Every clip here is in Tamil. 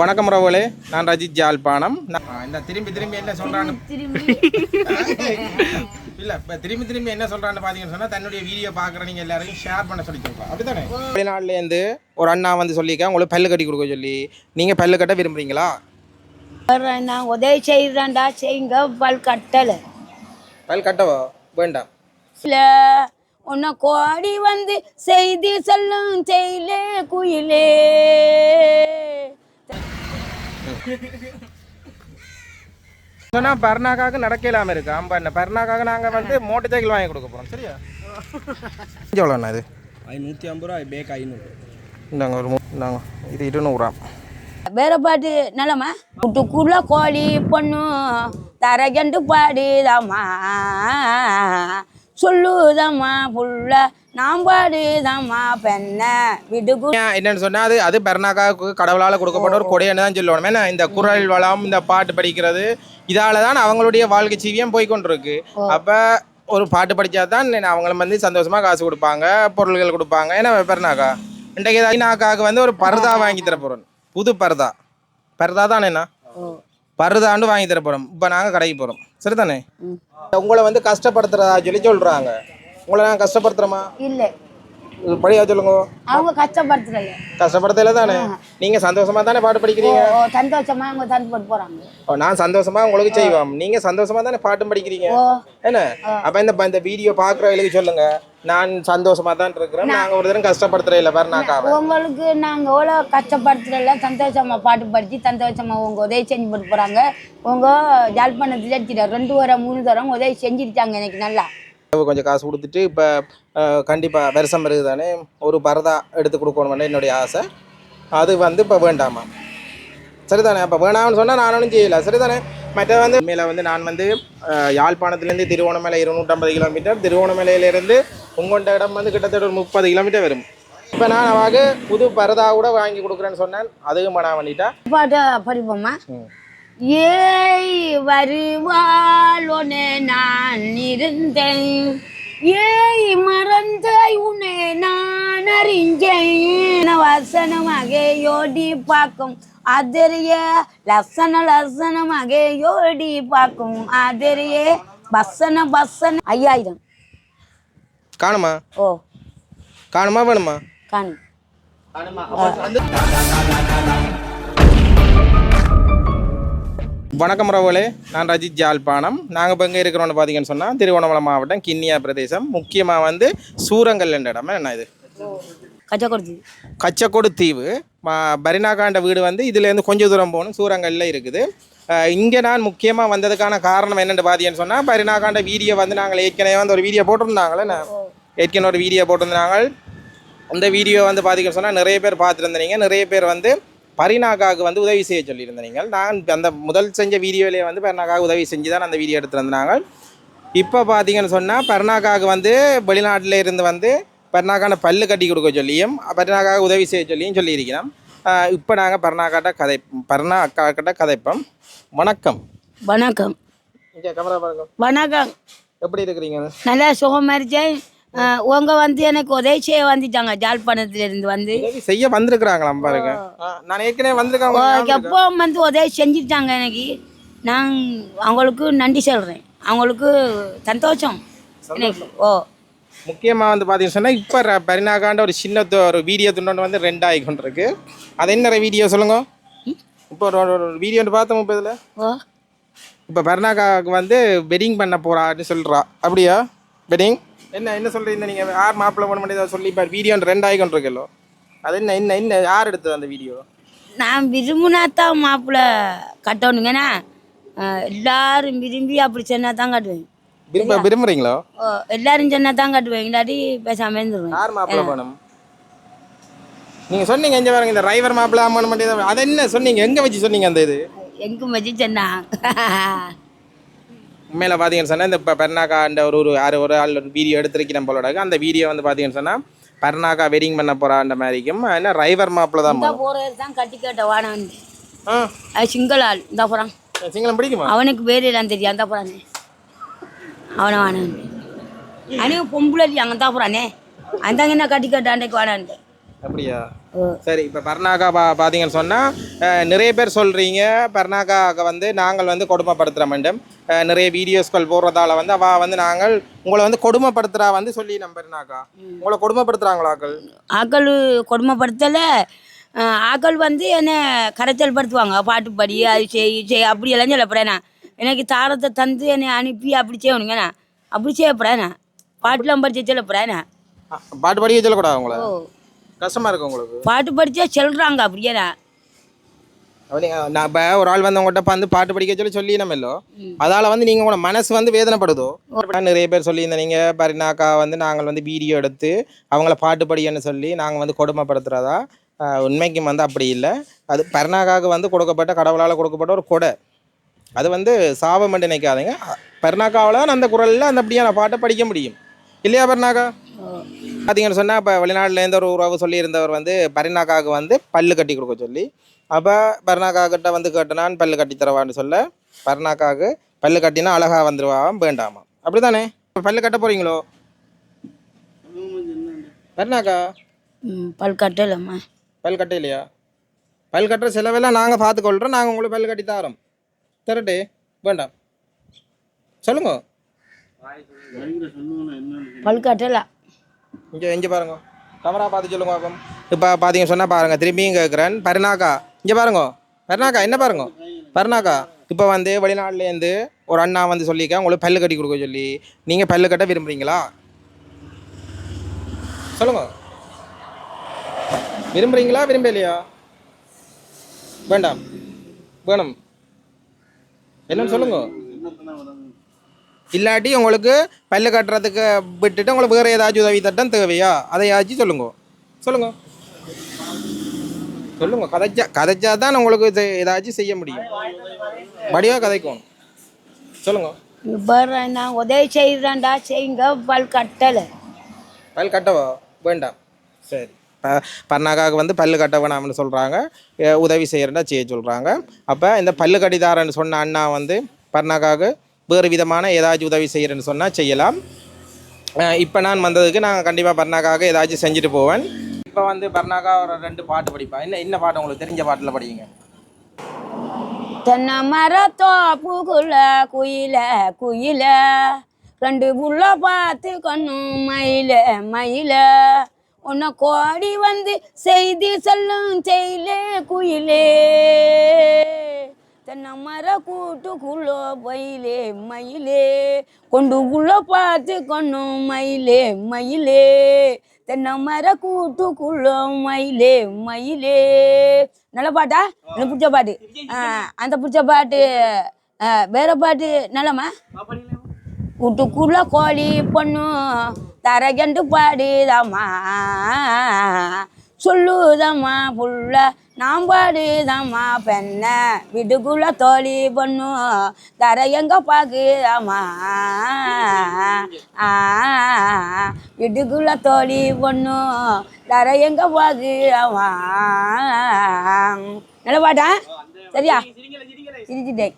வணக்கம் ரவலே நான் ரஜித் ஜாழ்ப்பாணம். இந்த திரும்பி திரும்பி என்ன சொல்றான்னு இல்ல இப்ப திரும்பி திரும்பி என்ன சொல்றான்னு பாத்தீங்கன்னு சொன்னா தன்னுடைய வீடியோ பாக்குற நீங்க எல்லாரையும் ஷேர் பண்ண சொல்லி சொல்றோம் அப்படித்தானே? வெளிநாட்டுல இருந்து ஒரு அண்ணா வந்து சொல்லிக்க உங்களுக்கு பல்லு கட்டி கொடுக்க சொல்லி. நீங்க பல்லு கட்ட விரும்புறீங்களா? நான் உதவி செய்கிறேன்டா செய்யுங்க பல் கட்டலை. பல் கட்டவா? வேண்டாம். இல்ல உன்னை கோடி வந்து செய்தி சொல்லும் செய்யலே குயிலே. சொன்னா பர்னாக்காக நடக்கலாம இருக்கு. ஆம்பா என்ன பர்னாக்காக நாங்க வந்து மோட்டர் சைக்கிள் வாங்கி கொடுக்க போறோம். சரியா? எவ்வளோண்ணா இது? நூற்றி ஐம்பது ரூபா பேக் ஐநூறு. இந்தாங்க ஒரு இந்தாங்க. இது இருநூறாம் வேற பாட்டு நிலமா வீட்டுக்குள்ள கோழி பொண்ணு தரகண்டு பாடுதாம்மா. சொல்லுதம்மா புள்ள நான் பாடுதாம்மா பெண்ண விடுகு. என்னன்னு சொன்னா அது அது பெர்னாக்காவுக்கு கடவுளால் கொடுக்கப்பட்ட ஒரு கொடைன்னு தான் சொல்லணும். ஏன்னா இந்த குரல் வளம் இந்த பாட்டு படிக்கிறது இதால தான் அவங்களுடைய வாழ்க்கை ஜீவியம் போய் கொண்டிருக்கு. அப்ப ஒரு பாட்டு படிச்சா தான் அவங்களும் வந்து சந்தோஷமா காசு கொடுப்பாங்க பொருள்கள் கொடுப்பாங்க. ஏன்னா பெர்னாக்கா இன்றைக்கு ஐநாக்காவுக்கு வந்து ஒரு பர்தா வாங்கி தர போறோம் புது பர்தா. பர்தா தானே என்ன பர்தாண்டு வாங்கி தர போறோம். இப்போ நாங்கள் கடைக்கு போறோம். சரிதானே? உங்களை வந்து கஷ்டப்படுத்துறதா சொல்லி சொல்றாங்க. உங்களை நாங்கள் கஷ்டப்படுத்துறோமா? இல்லை. படியா சொல்லுங்க. அவங்க கஷ்டப்படுத்துறல கஷ்டப்படுத்தல தானே நீங்க சந்தோஷமா தானே பாட்டு படிக்கிறீங்க? ஓ சந்தோஷமா அவங்க தந்து போட்டு போறாங்க. ஓ, நான் சந்தோஷமா உங்களுக்கு செய்வோம். நீங்க சந்தோஷமா தானே பாட்டும் படிக்கிறீங்க? என்ன? அப்ப இந்த இந்த வீடியோ பாக்குறவங்களுக்கு சொல்லுங்க. நான் சந்தோஷமா தான் இருக்கிறேன் நாங்க ஒரு தரம் கஷ்டப்படுத்துற இல்ல பாரு உங்களுக்கு நாங்க எவ்வளோ கஷ்டப்படுத்துறல சந்தோஷமா பாட்டு படிச்சு சந்தோஷமா உங்க உதவி செஞ்சு போட்டு போறாங்க. உங்க ஜாழ்ப்பாணத்துல ரெண்டு வாரம் மூணு தரம் உதவி செஞ்சிருச்சாங்க எனக்கு நல்லா. கொஞ்சம் காசு கொடுத்துட்டு இப்போ கண்டிப்பா வருஷம் பிறகு தானே ஒரு பரதா எடுத்து கொடுக்கணும்னு என்னுடைய ஆசை. அது வந்து இப்போ வேண்டாமா? சரிதானே? அப்போ வேணாம்னு சொன்னால் நானும் செய்யல. சரிதானே? மற்ற வந்து மேலே வந்து நான் வந்து யாழ்ப்பாணத்துலேருந்து திருவோணமலை இருநூற்றம்பது கிலோமீட்டர். திருவோணமலையிலேருந்து உங்கள்கிட்ட இடம் வந்து கிட்டத்தட்ட ஒரு முப்பது கிலோமீட்டர் வரும். இப்போ நான் அவாக புது பரதா கூட வாங்கி கொடுக்குறேன்னு சொன்னேன். அதுவும் மனா பண்ணிட்டா பாட்டு படிப்போமா ம். ஏய் வருவாள் உன்னை நான் இருந்தேன். ஏய் மறந்தாய் உன்னை நான் அறிஞ்சேன். வசனமாக யோடி பார்க்கும் அதரிய லசன லசனமாக யோடி பார்க்கும் அதரிய பசன பசன ஐயாயிரம். காணுமா? ஓ. காணுமா வேணுமா? காணும். வணக்கம் ரவலே நான் ரஜித் ஜாழ்ப்பாணம். நாங்கள் இப்போ எங்கே இருக்கிறோம்னு பார்த்தீங்கன்னு சொன்னால் திருவண்ணாமலை மாவட்டம் கிண்ணியா பிரதேசம். முக்கியமாக வந்து சூரங்கல் என்ற இடம். என்ன இது? கச்சா கொடுத்து கச்சக்கொடு தீவு. ம- பரினாகாண்ட வீடு வந்து இதுலேருந்து கொஞ்சம் தூரம் போகணும். சூரங்கல்ல இருக்குது. இங்கே நான் முக்கியமாக வந்ததுக்கான காரணம் என்னென்னு பார்த்தீங்கன்னு சொன்னால் பரினாகாண்ட வீடியோ வந்து நாங்கள் ஏற்கனவே வந்து ஒரு வீடியோ போட்டிருந்தாங்களே நான் ஏற்கனவே ஒரு வீடியோ போட்டிருந்தாங்க. அந்த வீடியோ வந்து பார்த்தீங்கன்னு சொன்னால் நிறைய பேர் பார்த்துருந்தீங்க. நிறைய பேர் வந்து பரினாகாவுக்கு வந்து உதவி செய்ய சொல்லியிருந்தீங்க நான் அந்த முதல் செஞ்ச வீடியோலேயே வந்து பரினாகாவுக்கு உதவி செஞ்சு தான் அந்த வீடியோ எடுத்திருந்தாங்க. இப்போ பார்த்தீங்கன்னு சொன்னால் பர்னாக்காவுக்கு வந்து வெளிநாட்டில் இருந்து வந்து பர்னாக்கான பல்லு கட்டி கொடுக்க சொல்லியும் பர்னாக்காக உதவி செய்ய சொல்லியும் சொல்லியிருக்கிறோம். இப்போ நாங்கள் பர்னாக்காட்ட கதை பர்னா அக்கா கிட்ட கதைப்போம். வணக்கம். வணக்கம். இங்கே கேமரா பாருங்க. வணக்கம். எப்படி இருக்கிறீங்க? நல்லா சுகம் உங்க வந்து எனக்கு உதவி செய்ய வந்துட்டாங்க ஜாழ்ப்பாணத்துல இருந்து வந்து செய்ய வந்திருக்கிறாங்களாம் பாருங்க. நான் ஏற்கனவே வந்திருக்கேன். ஓ, எப்போ வந்து உதவி செஞ்சுட்டாங்க எனக்கு? நான் அவங்களுக்கு நன்றி சொல்கிறேன் அவங்களுக்கு சந்தோஷம். எனக்கு ஓ. முக்கியமாக வந்து பார்த்தீங்கன்னு சொன்னால் இப்போ பரினாக்காண்ட ஒரு சின்ன து- ஒரு வீடியோ துண்டு வந்து ரெண்டாகி கொண்டிருக்கு அது என்ன வீடியோ சொல்லுங்க? இப்போ ஒரு ஒரு வீடியோ பார்த்தோம் இப்போ இதில்? ஓ. இப்போ பர்னாக்காவுக்கு வந்து வெட்டிங் பண்ண போறான்னு சொல்கிறா அப்படியா? வெட்டிங் என்ன என்ன சொல்கிறீங்க நீங்கள் யார் மாப்பிள்ளை பண்ண பண்ணி சொல்லி இப்போ வீடியோ ரெண்டு ஆகிக்கொண்டு இருக்கല്ലോ அது என்ன என்ன என்ன யார் எடுத்தது அந்த வீடியோ நான் விரும்பினாத்தான் மாப்பிள்ளை கட்டணுங்கன்னா அஹ், எல்லாரும் விரும்பி அப்படி சொன்னா தான் கட்டுவேன். விரும்ப விரும்புறீங்களோ? எல்லாரும் சொன்னா தான் கட்டுவேன். இல்லாட்டி பேசாம இருந்துருவேன். யார் மாப்பிள்ளை பண்ணணும் நீங்கள் சொன்னீங்க எங்கே பாருங்க இந்த டிரைவர் மாப்பிள்ளை அம்மன் பண்ணி அதை என்ன சொன்னீங்க? எங்கே வச்சு சொன்னீங்க அந்த இது? எங்கும் வச்சு சொன்னா. உண்மையில் பார்த்தீங்கன்னு சொன்னால் இந்த இப்போ பெர்னாக்காண்ட ஒரு ஒரு யார் ஒரு ஆள் ஒரு வீடியோ எடுத்திருக்கிறேன் போலோட அந்த வீடியோ வந்து பார்த்தீங்கன்னு சொன்னால் பெர்னாக்கா வெட்டிங் பண்ண போகிறான்ற மாதிரிக்கும். என்ன டிரைவர் மாப்பிள்ளை தான். போறது தான் கட்டி கேட்ட வானம் ஆ. சிங்கள ஆள். இந்த போகிறான் சிங்களம் பிடிக்குமா? அவனுக்கு பேர் எல்லாம் தெரியும். அந்த போகிறானே அவனை வானான் அனைவன் பொம்பளை அங்கே தான் போகிறானே அந்த என்ன கட்டி கேட்ட அன்றைக்கு வானான்ட்டு அப்படியா. சரி இப்போ பர்னாக்கா பா பார்த்தீங்கன்னு சொன்னால் நிறைய பேர் சொல்கிறீங்க பர்னாக்காவுக்கு வந்து நாங்கள் வந்து கொடுமைப்படுத்துகிற வேண்டும் நிறைய வீடியோஸ்கள் போடுறதால வந்து அவள் வந்து நாங்கள் உங்களை வந்து கொடுமைப்படுத்துகிறா வந்து சொல்லி நம்பர்னாக்கா உங்களை கொடுமைப்படுத்துகிறாங்களாக்கள் ஆக்கள்? கொடுமைப்படுத்தலை. ஆக்கள் வந்து என்னை கரைச்சல் படுத்துவாங்க பாட்டு படி அது செய் செய் அப்படி எல்லாம் சொல்லப்படுறேண்ணா எனக்கு தாரத்தை தந்து என்னை அனுப்பி அப்படி செய்யணுங்கண்ணா அப்படி செய்யப்படுறேண்ணா பாட்டுலாம் படிச்சு சொல்லப்படுறேண்ணா பாட்டு படிக்க சொல்லக்கூடாது உங்களை? ஓ கஷ்டமாக இருக்கு உங்களுக்கு? பாட்டு படிச்சா சொல்கிறாங்க அப்படியேண்ணா அப்ப நீங்க- நான் இப்போ ஒரு ஆள் வந்து உங்கள்கிட்ட வந்து பாட்டு படிக்க சொல்லி சொல்லி நம்மளோ அதால் வந்து நீங்கள் உங்களோட மனசு வந்து வேதனைப்படுதோ? நிறைய பேர் சொல்லியிருந்தேன் நீங்கள் பரினாக்கா வந்து நாங்கள் வந்து வீடியோ எடுத்து அவங்கள பாட்டு படிக்கன்னு சொல்லி நாங்கள் வந்து கொடுமைப்படுத்துகிறதா உண்மைக்கும் வந்து அப்படி இல்லை. அது பர்னாக்காவுக்கு வந்து கொடுக்கப்பட்ட கடவுளால் கொடுக்கப்பட்ட ஒரு கொடை. அது வந்து சாபம் என்று நினைக்காதீங்க. பர்னாக்காவில் அந்த குரலில் அந்த அப்படியான பாட்டை படிக்க முடியும். இல்லையா பர்னாக்கா? பார்த்தீங்கன்னு சொன்னால் இப்போ வெளிநாட்டிலேருந்து ஒரு உறவு சொல்லியிருந்தவர் வந்து பரினாக்காவுக்கு வந்து பல்லு கட்டி கொடுக்க சொல்லி அப்போ பர்னாக்கா கிட்ட வந்து கேட்டனான் பல்லு கட்டி தரவான்னு சொல்ல பர்னாக்காவுக்கு பல்லு கட்டினா அழகாக வந்துருவாம் வேண்டாமா அப்படி தானே பல்லு கட்ட போகிறீங்களோ பர்னாக்கா? பல் கட்டலம்மா. பல் கட்ட இல்லையா பல் கட்டுற செலவெல்லாம் நாங்கள் பார்த்துக்கொள்கிறோம் நாங்கள் உங்களுக்கு பல் கட்டி தரோம். தரட்டு வேண்டாம். சொல்லுங்க. பல் கட்டலாம் இங்கே இங்கே பாருங்க. கேமரா பார்த்து சொல்லுங்க இப்போ பார்த்தீங்க சொன்னால் பாருங்கள் திரும்பியும் கேட்குறேன் பர்னாக்கா இங்கே பாருங்க. பர்னாக்கா என்ன பாருங்க? பர்னாக்கா இப்போ வந்து வெளிநாட்டிலேருந்து ஒரு அண்ணா வந்து சொல்லியிருக்கேன் உங்களுக்கு பல்லு கட்டி கொடுக்க சொல்லி. நீங்கள் பல்லு கட்ட விரும்புகிறீங்களா சொல்லுங்க. விரும்புகிறீங்களா விரும்பலையா? வேண்டாம். வேணும். என்னன்னு சொல்லுங்க. இல்லாட்டி உங்களுக்கு பல்லு கட்டுறதுக்கு விட்டுட்டு உங்களுக்கு வேறு ஏதாச்சும் உதவி திட்டம் தேவையா? அதையாச்சும் சொல்லுங்க. சொல்லுங்க. சொல்லுங்க. கதைச்சா கதைச்சா தான் உங்களுக்கு இது ஏதாச்சும் செய்ய முடியும். வடிவாக கதைக்கணும். சொல்லுங்க. நான் உதவி செய்கிறேன்டா செய்யுங்க. பல் கட்டலை. பல் கட்டவா? வேண்டாம். சரி. ப பர்னாக்காவுக்கு வந்து பல்லு கட்ட வேணாம்னு சொல்கிறாங்க உதவி செய்கிறேன்டா செய்ய சொல்கிறாங்க அப்போ இந்த பல்லு கட்டிதாரன்னு சொன்ன அண்ணா வந்து பர்னாக்காவுக்கு வேறு விதமான ஏதாச்சும் உதவி செய்கிறேன்னு சொன்னால் செய்யலாம். இப்போ நான் வந்ததுக்கு நான் கண்டிப்பாக பர்னாக்காக ஏதாச்சும் செஞ்சுட்டு போவேன். இப்போ வந்து பர்னாக்கா ஒரு ரெண்டு பாட்டு படிப்பேன். என்ன என்ன பாட்டு உங்களுக்கு தெரிஞ்ச பாட்டில் படிங்க. தென்னை மரத்தோப்புக்குள்ள குயில குயில. ரெண்டு புள்ள பார்த்து கண்ணும் மயில மயில. உன்னை கோடி வந்து செய்தி சொல்லும் செயலே குயிலே. தென்னை மர கூட்டுக்குள்ள பயிலே மயிலே. கொண்டுக்குள்ளோ பார்த்து கண்ணும் மயிலே மயிலே. தென்னை மர மயிலே மயிலே. நல்ல பாட்டா? எனக்கு பிடிச்ச பாட்டு. அந்த பிடிச்ச பாட்டு வேற பாட்டு நல்லம்மா? கூட்டுக்குள்ள கோழி பொண்ணு தரகண்டு பாடுதாம்மா. சொல்லுதம்மா புள்ள நான் பாடுதாம்மா பெண்ண. வீட்டுக்குள்ள தோழி பொண்ணு தர எங்க பாக்குதாம்மா. ஆ, வீட்டுக்குள்ள தோழி பொண்ணு தர எங்க பாக்குதாம்மா. நல்ல பாட்டா? சரியா? சிரிச்சிட்டேன்.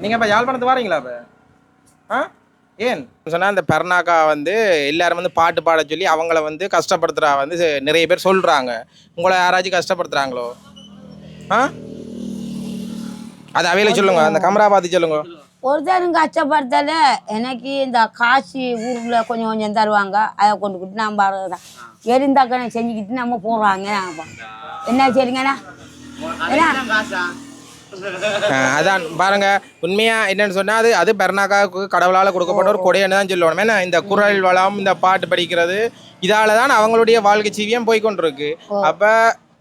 நீங்க இப்ப யாழ்ப்பாணத்து வரீங்களா இப்ப ஆ? ஏன்? சொன்னால் அந்த பெர்னாக்கா வந்து எல்லாரும் வந்து பாட்டு பாட சொல்லி அவங்கள வந்து கஷ்டப்படுத்துகிறா வந்து நிறைய பேர் சொல்கிறாங்க உங்களை யாராச்சும் கஷ்டப்படுத்துகிறாங்களோ ஆ? அது அவையில சொல்லுங்க. அந்த கமரா பார்த்து சொல்லுங்க. ஒருத்தரும் கஷ்டப்படுத்தல எனக்கு இந்த காசு ஊரில் கொஞ்சம் கொஞ்சம் தருவாங்க. அதை கொண்டுக்கிட்டு பாடுறதுதான் எரிந்தாக்கனை செஞ்சுக்கிட்டு நம்ம போடுறாங்க. என்ன சரிங்கண்ணா அதான் பாருங்க உண்மையா என்னன்னு சொன்னா அது அது பெர்னாக்காவுக்கு கடவுளால் கொடுக்கப்பட்ட ஒரு கொடைன்னு தான் சொல்லணும். ஏன்னா இந்த குரல் வளம் இந்த பாட்டு படிக்கிறது இதால தான் அவங்களுடைய வாழ்க்கை ஜீவியம் போய் கொண்டிருக்கு அப்போ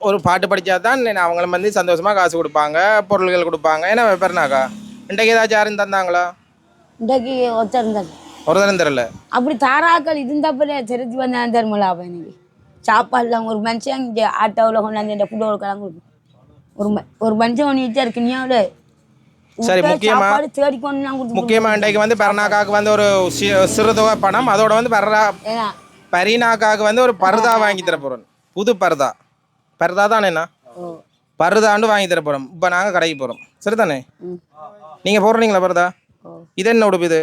ஒரு பாட்டு படித்தா தான் அவங்களும் வந்து சந்தோஷமா காசு கொடுப்பாங்க பொருள்கள் கொடுப்பாங்க. ஏன்னா பெர்னாக்கா? இன்றைக்கு ஏதாச்சும் யாரும் தந்தாங்களா? இன்றைக்கு ஒருத்தர் ஒரு தரம் தரல அப்படி தாராக்கள் இருந்தப்பலே தெரிஞ்சு வந்தேன் தருமலா அப்போ எனக்கு சாப்பாடுலாம் ஒரு மனுஷன் இங்கே ஆட்டோவில் கொண்டாந்து இந்த ஃபுட் கொடுக்கலாம் கொடுக்கும் ஒரு ஒரு மனுஷன் ஒன்று வச்சா இருக்கு நீயாவில் சரி, முக்கியமா- முக்கியமாக இன்றைக்கு வந்து பெர்னாக்காவுக்கு வந்து ஒரு சிறுதொகை பணம். அதோட வந்து ஏன்னா பரீனாக்காவுக்கு வந்து ஒரு பர்தா வாங்கி தர போகிறோம் புது பர்தா. பர்தா தானேண்ணா பருதாண்டு வாங்கி தர போகிறோம் இப்போ நாங்கள் கடைக்கு போகிறோம் சரிதானே ம். நீங்கள் போடுறீங்களா பருதா? இது என்ன உடுப்பு இது?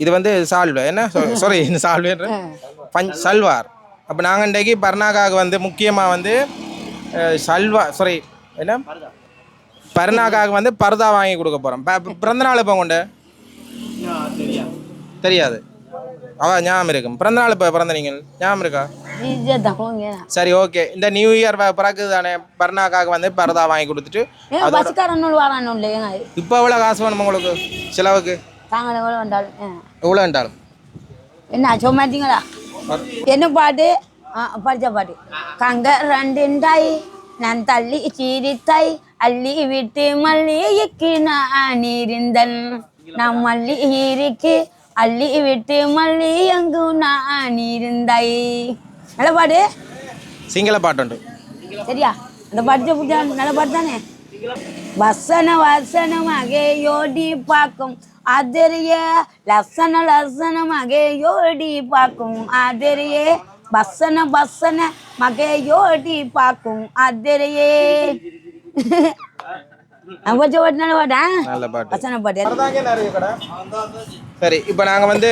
இது வந்து சால்வை. என்ன? சாரி சால்வே பஞ்ச் சல்வார். அப்போ நாங்கள் இன்றைக்கு பர்னாக்காவுக்கு வந்து முக்கியமாக வந்து சல்வா சாரி என்ன? பர்னாக்காவுக்கு வந்து பர்தா வாங்கி கொடுக்க போகிறோம் பிறந்த நாள் இப்போ கொண்டு? தெரியாது. அவ ஞாபகம் இருக்கும். பிறந்த நாள் இப்போ பிறந்த நீங்கள்? ஞாபகம் இருக்கா? சரி ஓகே இந்த நியூ இயர் பிறகு தானே பர்னாக்காவுக்கு வந்து பர்தா வாங்கி கொடுத்துட்டு இப்போ எவ்வளோ காசு வேணும் உங்களுக்கு? செலவுக்கு? எவ்வளோ என்றாலும் என்ன மாட்டீங்களா என்ன பாட்டு? படிச்ச பாட்டு கங்க ரெண்டுண்டாய் நான் தள்ளி சீரித்தாய் அள்ளி விட்டு மல்லிகைக்கு நான் இருந்தன் நான் மல்லி இருக்கு அள்ளி விட்டு மல்லி எங்கு நான் இருந்தாய் நல்ல பாட்டு சிங்கள பாட்டுண்டு சரியா அந்த பாட்டு பிடிச்சா நல்ல பாட்டு தானே வசன வசனமாக யோடி பார்க்கும் ஆதரிய லசன லசனமாக யோடி பார்க்கும் ஆதரியே வசன வசன மக யோடி பார்க்கும் பாட்டு சரி இப்போ நாங்கள் வந்து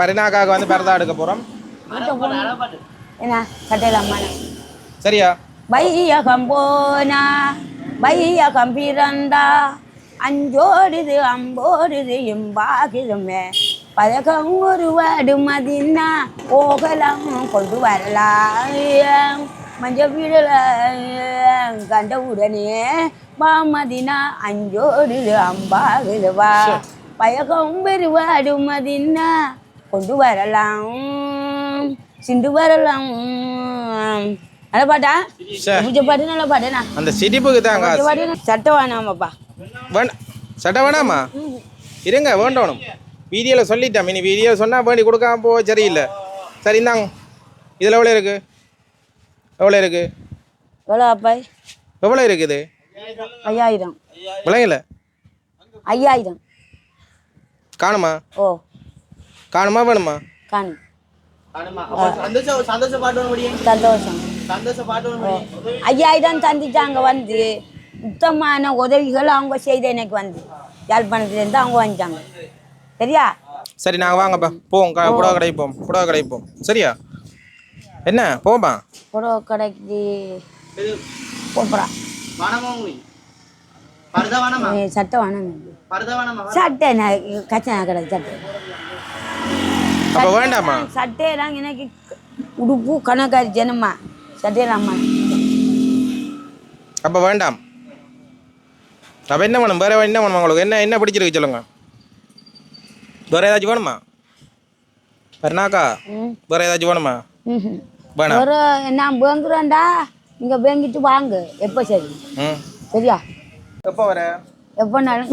பரினாக்காக வந்து பரதா எடுக்க போகிறோம் என்ன? கட்டலாமா சரியா? வையகம் போனா வையகம் பிறந்தா அஞ்சோடுது அம்போடுது எம்பாகிதுமே. பதகம் ஒரு வாடு மதினா போகலாம் கொண்டு வரலாம் மஞ்ச வீடல கண்ட உடனே வா மதினா அஞ்சோடுது அம்பாகுது வா பயகம் பெருவாடு மதினா கொண்டு வரலாம் சிண்டு வரலாம் நல்ல பாட்டா. பூஜை பாட்டு நல்ல பாட்டுண்ணா அந்த சிரிப்புக்கு தான் சட்டை வேணாமாப்பா வேண்டாம் சட்டை வேணாமா இருங்க வேண்டணும் வீடியோவில் சொல்லிட்டேன். மினி வீடியோ சொன்னால் வேண்டி கொடுக்காம போ சரியில்லை. சரி இந்தாங்க. இதில் எவ்வளோ இருக்குது எவ்வளோ இருக்குது எவ்வளோ அப்பா? எவ்வளோ இருக்குது? ஐயாயிரம். விளங்கல ஐயாயிரம். காணுமா? ஓ. காணுமா வேணுமா? காணு. சந்தோஷம். ஐயாயிரம் தந்துட்டாங்க வந்து சுத்தமான உதவிகள் அவங்க செய்த எனக்கு வந்து யாழ்ப்பாணத்துலேருந்து அவங்க வந்துட்டாங்க சரியா? சரி நாங்கள் வாங்கப்பா. போவோம். க புடவை கடைக்கு போவோம். புடவை கடைக்கு போவோம். சரியா? என்ன? போமா புடவை கடைக்கு போப்பா சட்டை வேணாம் சட்டை கச்சனா கடை சட்டை. அப்போ வேண்டாமா சட்டையெல்லாம் எனக்கு உடுப்பு கணக்காரி ஜனமா. சட்டையெல்லாம் அப்போ வேண்டாம். அப்போ என்ன வேணும்? வேறு என்ன வேணுமா உங்களுக்கு? என்ன என்ன பிடிச்சிருக்கு சொல்லுங்க. பெருனாக்கா ம். வேறு ஏதாச்சும் வேணுமா ம்ஹும். வேணாம் ஒரு நான் பேங்குறேன்டா நீங்க பேங்கிட்டு வாங்க. எப்போ சரி? சரியா? எப்போ வர? எப்போனாலும்.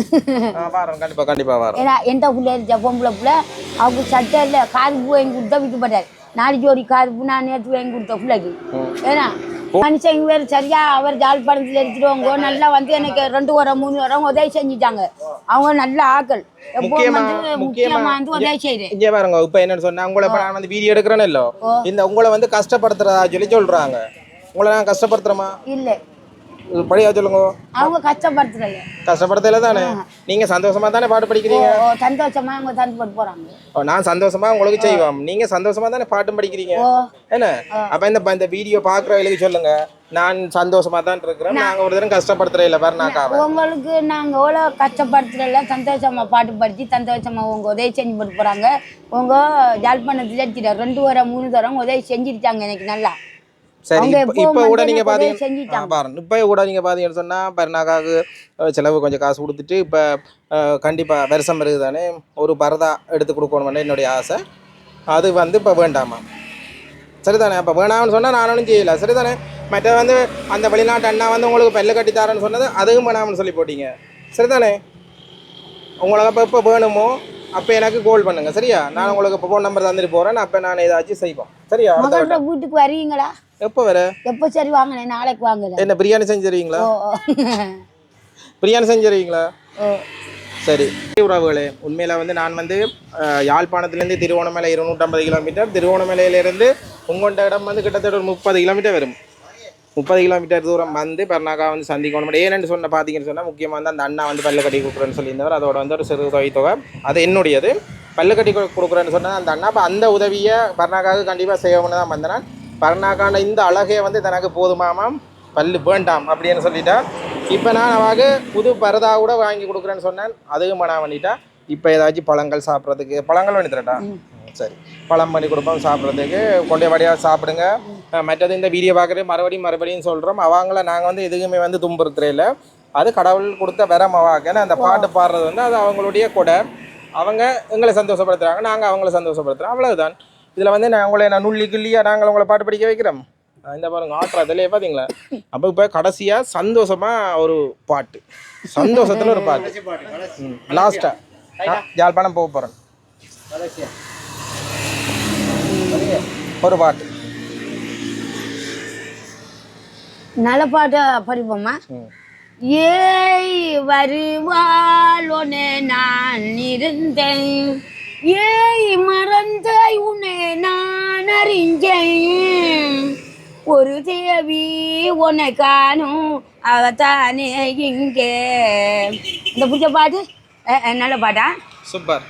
வாரம். கண்டிப்பாக கண்டிப்பாக வாரம். ஏன்னா எந்த பிள்ளை இருந்துச்சா? பொம்பளை பிள்ளை. அவங்க சட்டை இல்லை. காருக்கு வாங்கி கொடுத்தா விட்டு போட்டார் நாலு ஜோடி காருக்கு நான் நேற்று வாங்கி கொடுத்த பிள்ளைக்கு. ஏன்னா மனுஷங்க வேறு சரியா அவர் ஜாழ்ப்பாணத்தில் எடுத்துருவாங்க நல்லா வந்து எனக்கு ரெண்டு வாரம் மூணு வாரம் உதவி செஞ்சுட்டாங்க. அவங்க நல்ல ஆக்கள். இங்கே பாருங்க இப்போ என்னன்னு சொன்னா உங்களை இப்போ நான் வந்து வீடியோ எடுக்கிறேன்னு இல்லோ. இந்த உங்களை வந்து கஷ்டப்படுத்துறதா சொல்லி சொல்றாங்க. உங்களை நான் கஷ்டப்படுத்துறோமா இல்லை. படியா சொல்லுங்க. அவங்க கஷ்டப்படுத்துறல கஷ்டப்படுத்தல தானே? நீங்க சந்தோஷமா தானே பாட்டு படிக்கிறீங்க? ஓ சந்தோஷமா அவங்க தந்து போட்டு போறாங்க. ஓ, நான் சந்தோஷமா உங்களுக்கு செய்வோம். நீங்க சந்தோஷமா தானே பாட்டும் படிக்கிறீங்க? என்ன? அப்ப இந்த இந்த வீடியோ பாக்குறவங்களுக்கு சொல்லுங்க. நான் சந்தோஷமா தான் இருக்கிறேன். நாங்க ஒரு தரம் கஷ்டப்படுத்துறே இல்ல பாருனாக்காவ உங்களுக்கு நாங்கள் எவ்வளோ கஷ்டப்படுத்துறல சந்தோஷமா பாட்டு படித்து சந்தோஷமா உங்க உதவி செஞ்சு போட்டு போறாங்க. உங்க ஜாழ்ப்பாணத்தில் ரெண்டு வாரம் மூணு தரம் உதவி செஞ்சிருச்சாங்க எனக்கு நல்லா. சரி இப்ப இப்ப கூட நீங்க பாத்தீங்க பாருங்க. இப்ப கூட நீங்க பாத்தீங்கன்னு சொன்னா பர்னாக்காவுக்கு செலவு கொஞ்சம் காசு கொடுத்துட்டு இப்ப அஹ், கண்டிப்பா வருஷம் பிறகு தானே ஒரு பரதா எடுத்து கொடுக்கணும்னு என்னுடைய ஆசை. அது வந்து இப்ப வேண்டாமா? சரிதானே? அப்போ வேணாம்னு சொன்னால் நானும் செய்யல. சரிதானே? மற்ற வந்து அந்த வெளிநாட்டு அண்ணா வந்து உங்களுக்கு பல்லு கட்டி தரேன்னு சொன்னது அதுவும் வேணாம்னு சொல்லி போட்டீங்க. சரிதானே? உங்களுக்கு அப்போ எப்போ வேணுமோ? அப்போ எனக்கு கால் பண்ணுங்க சரியா? நான் உங்களுக்கு இப்போ ஃபோன் நம்பர் தந்துட்டு போகிறேன் அப்போ நான் ஏதாச்சும் செய்வோம். சரியா? மகளோட வீட்டுக்கு வருவீங்களா எப்போ வர? எப்போ சரி வாங்கினேன் நாளைக்கு வாங்கல என்ன பிரியாணி செஞ்சு தருவீங்களா. பிரியாணி செஞ்சு தருவீங்களா? சரி. உறவுகளே உண்மையில் வந்து நான் வந்து யாழ்ப்பாணத்துலேருந்து திருவோணமலை இருநூற்றம்பது கிலோமீட்டர். திருவோணமலையிலேருந்து உங்கள்கிட்ட இடம் வந்து கிட்டத்தட்ட ஒரு முப்பது கிலோமீட்டர் வரும். முப்பது கிலோமீட்டர் தூரம் வந்து பெருனாக்கா வந்து சந்திக்கணும் ஏன்னு சொன்ன பார்த்தீங்கன்னு சொன்னால் முக்கியமாக வந்து அந்த அண்ணா வந்து பல்லு கட்டி கொடுக்குறேன்னு சொல்லியிருந்தவர். அதோட வந்து ஒரு சிறு தொகை தொகை. அது என்னுடையது. பல்லு கட்டி கொடுக்குறேன்னு சொன்னேன் அந்த அண்ணா அப்போ அந்த உதவியை பர்னாக்காவுக்கு கண்டிப்பாக செய்யணும்னு தான் வந்தேன் பர்னாக்கான இந்த அழகே வந்து தனக்கு போதுமாமாம் பல்லு வேண்டாம் அப்படின்னு சொல்லிட்டா. இப்போ நான் அவாக புது பரதா கூட வாங்கி கொடுக்குறேன்னு சொன்னேன். அதுவும் மனா பண்ணிட்டா. இப்போ ஏதாச்சும் பழங்கள் சாப்பிட்றதுக்கு பழங்கள் பண்ணி தரட்டா? சரி. பழம் பண்ணி கொடுப்போம் சாப்பிட்றதுக்கு. கொண்டே வடியாக சாப்பிடுங்க. மற்றது இந்த வீடியோ பார்க்குறது மறுபடியும் மறுபடியும் சொல்கிறோம் அவங்கள நாங்கள் வந்து எதுக்குமே வந்து துன்புறுத்துறையில் அது கடவுள் கொடுத்த வரம் அவாக்கு ஏன்னா அந்த பாட்டு பாடுறது வந்து அது அவங்களுடைய கொடை. அவங்க எங்களை சந்தோஷப்படுத்துறாங்க நாங்கள் அவங்கள சந்தோஷப்படுத்துகிறோம் அவ்வளவுதான். இதில் வந்து நான் உங்களை நான் நுள்ளி கிள்ளியாக நாங்கள் உங்களை பாட்டு படிக்க வைக்கிறோம். இந்த பாருங்க ஆட்டுறதுலேயே பார்த்தீங்களா அப்போ இப்போ கடைசியாக சந்தோஷமாக ஒரு பாட்டு. சந்தோஷத்தில் ஒரு பாட்டு. லாஸ்ட்டாக யாழ்ப்பாணம் போக போகிறேன் ஒரு பாட்டு. நல்ல பாட்டை படிப்போமா. ஏய் வருவாள் உன்னை நான் இருந்தேன். ஏய் மறந்தாய் உன்னை நான் அறிஞ்சேன். ஒரு தேவி உன்னை காணும் அவத்தானே இங்கே. இந்த பிடிச்ச பாட்டு? நல்ல பாட்டா? சூப்பர்.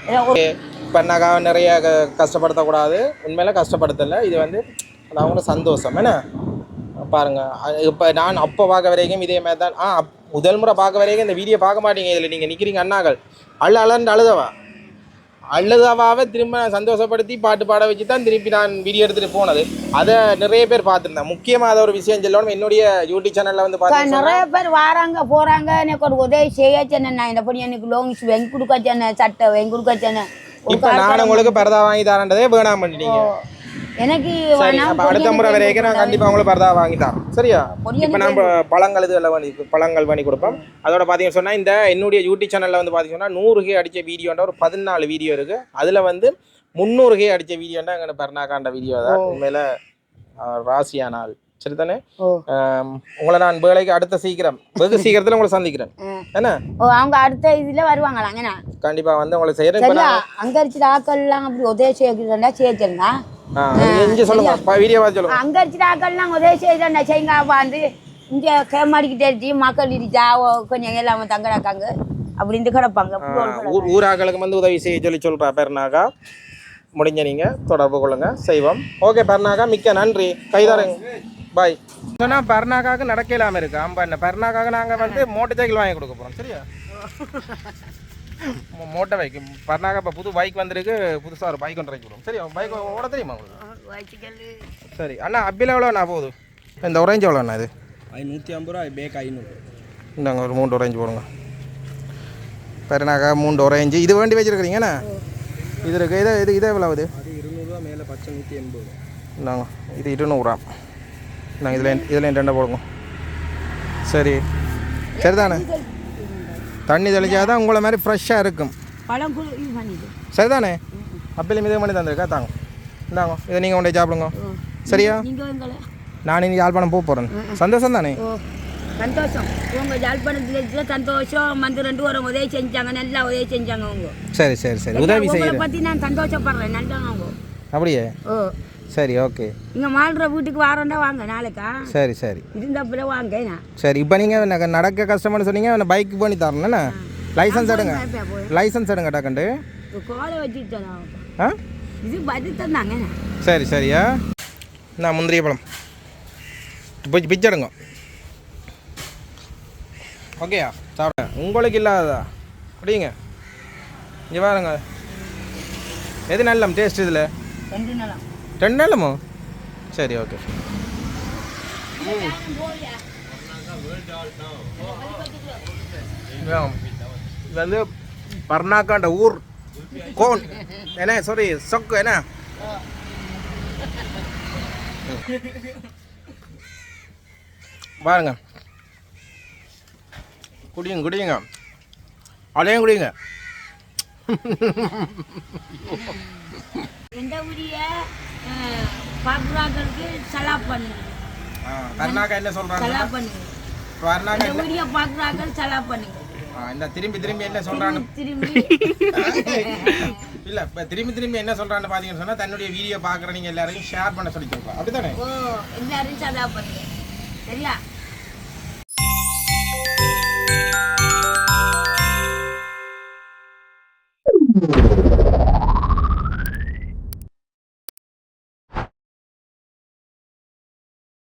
பெண்ணாக்காக நிறைய க- கஷ்டப்படுத்தக்கூடாது. உண்மையில கஷ்டப்படுத்தலை. இது வந்து அது அவங்க சந்தோஷம். என்ன? பாருங்க. இப்போ நான் அப்போ பார்க்க வரைக்கும் இதே மாதிரி தான். ஆ முதல் முறை பார்க்க வரைக்கும் இந்த வீடியோ பார்க்க மாட்டீங்க. இதில் நீங்கள் நிற்கிறீங்க அண்ணாக்கள். அள்ள அழன்னு அழுதவா? அழுதவாவை திரும்ப நான் சந்தோஷப்படுத்தி பாட்டு பாட வச்சு தான் திருப்பி நான் வீடியோ எடுத்துகிட்டு போனது. அதை நிறைய பேர் பார்த்துருந்தேன். முக்கியமாக அதை ஒரு விஷயம் சொல்லணும் என்னுடைய யூடியூப் சேனலில் வந்து பார்த்தீங்கன்னா நிறைய பேர் வராங்க போறாங்க. எனக்கு ஒரு உதவி செய்யச்சேன்னு நான் இந்த பண்ணி எனக்கு லோங்ஸ் வெங்க கொடுக்கச்சேன்னு சட்டை வெங்க கொடுக்கச்சேன்னு இப்போ நான் உங்களுக்கு பரதா வாங்கி தரேன்றதே வேணாம் பண்ணிட்டீங்க. எனக்கு சரி அப்ப அடுத்த முறை வரைக்கும் நான் கண்டிப்பா உங்களுக்கு பரதா வாங்கி தரோம் சரியா? இப்போ நம்ம பழங்கள் இது எல்லாம் பண்ணி பழங்கள் பண்ணி கொடுப்போம். அதோட பார்த்தீங்கன்னு சொன்னா இந்த என்னுடைய யூடியூப் சேனல்ல வந்து பார்த்தீங்கன்னா நூறு கே அடிச்ச வீடியோன்ற ஒரு பதினாலு வீடியோ இருக்கு. அதுல வந்து முந்நூறு கே அடிச்ச வீடியோண்டா எங்க பர்னாக்காண்ட வீடியோ தான். உண்மையில ராசியான ஆள் சரிதானே? உங்களை நான் வேலைக்கு அடுத்த சீக்கிரம். வெகு சீக்கிரத்துல உங்களை சந்திக்கிறேன். என்ன? ஓ அவங்க அடுத்த இதுல வருவாங்களாங்கண்ணா கண்டிப்பா வந்து உங்களை செய்யறேன். அங்க அடிச்சுட்டு ஆக்கள்லாம் அப்படி உதவி செய்யறா செய்யறா இங்கே சொல்லுங்க. வீடியோ பார்த்து சொல்லுங்க. அங்க அடிச்சுட்டு ஆக்கள்லாம் உதவி செய்யறா செய்யுங்க வந்து இங்க கேமாடிக்கிட்டே இருச்சு மக்கள் ஓ, கொஞ்சம் எல்லாம் தங்கடாக்காங்க அப்படின்ட்டு கிடப்பாங்க. ஊராக்களுக்கு வந்து உதவி செய்ய சொல்லி சொல்கிறா பெருனாக்கா முடிஞ்ச நீங்கள் தொடர்பு கொள்ளுங்க. செய்வோம். ஓகே பெருனாக்கா மிக்க நன்றி. கைதாருங்க பாய் சொன்னால் பெருனாக்காவுக்கு நடக்க இல்லாமல் இருக்கு. ஆம்பா என்ன பெருனாக்காக நாங்கள் வந்து மோட்டர் சைக்கிள் வாங்கி கொடுக்க போகிறோம் சரியா? Motor bike. பெருனாக்கா இப்போ புது பைக் வந்திருக்கு. புதுசாக ஒரு பைக் ஒன்று கொடுக்கும் சரியா? பைக் ஓட தெரியுமா உங்களுக்கு? சரி. அண்ணா அப்பில் எவ்வளோண்ணா போகுது? இந்த ஒரேஞ்ச் எவ்வளோண்ணா இது? நூற்றி ஐம்பது ரூபா பேக் ஐநூறு. இந்தாங்க ஒரு மூன்று ஒரேஞ்சு போடுங்க. பெருனாக்கா மூன்று ஒரேஞ்சு இது வேண்டி வச்சுருக்கிறீங்கண்ணா இது இருக்கு. இது இது இதே எவ்வளோ ஆகுது அது இருநூறுவா மேலே பச்சை நூற்றி எண்பது. இந்தாங்க. இது இருநூறுவா நாங்கள் இதில் இதில் ரெண்டை போடுங்க. சரி. சரிதானே? தண்ணி தெளிச்சாதான் உங்களை மாதிரி ஃப்ரெஷ்ஷாக இருக்கும். சரிதானே? அப்பையிலும் இதே பண்ணி தந்திருக்கா? தாங்க. இந்தாங்க. இதை நீங்கள் கொண்டே சாப்பிடுங்க. சரியா? நான் இனி யாழ்ப்பாணம் போக போகிறேன் சந்தோஷம் தானே சந்தோஷம். உங்க யாழ்ப்பாணத்துல சந்தோஷம். வந்து ரெண்டு வாரம் உதவி செஞ்சாங்க. நல்லா உதவி செஞ்சாங்க அவங்க. சரி சரி சரி. உதவி செய்கிறேன் பத்தி நான் சந்தோஷப்படுறேன். நல்லா அவங்க அப்படியே? ஓ. சரி ஓகே நீங்க மால்ற வீட்டுக்கு வாரண்டா வாங்க நாளைக்கா? சரி சரி. இருந்தாப்புல வாங்க சரி இப்போ நீங்கள் நடக்க கஷ்டம்னு சொன்னீங்க பைக் பண்ணி தரணும்ண்ணே லைசன்ஸ் எடுங்க. லைசன்ஸ் எடுங்க டக்கண்டு கோலை வச்சுட்டேன் நான். ஆ? இது பதி தந்தாங்க சரி சரியா நான் முந்திரிய பழம்? பிச்சை எடுங்க. ஓகேயா சாப்பிட. உங்களுக்கு இல்லாததா? அப்படிங்க இங்கே பாருங்க. எது நல்லம்? டேஸ்ட் இதில்? ரெண்டு நாளா ரெண்டு நல்லமோ சரி ஓகே இது வந்து பர்னாக்காண்ட ஊர் கோன் என்ன சாரி சொக்கு என்ன பாருங்க குடியுங்க குடியுங்க அதையும் குடியுங்க எந்த உரிய பார்க்குறாங்களுக்கு சலா பர்னாக்கா என்ன சொல்றாங்க. சலா பர்னாக்கா இந்த உரிய பார்க்குறாங்க சலா பண்ணுங்க ஆ, இந்த திரும்பி திரும்பி என்ன சொல்றான்னு. திரும்பி இல்ல இப்ப திரும்பி திரும்பி என்ன சொல்றான்னு பாத்தீங்கன்னு சொன்னா தன்னுடைய வீடியோ பாக்குற நீங்க எல்லாரையும் ஷேர் பண்ண சொல்லி சொல்றா ஓ எல்லாரும் பண்ணுங்க சரியா?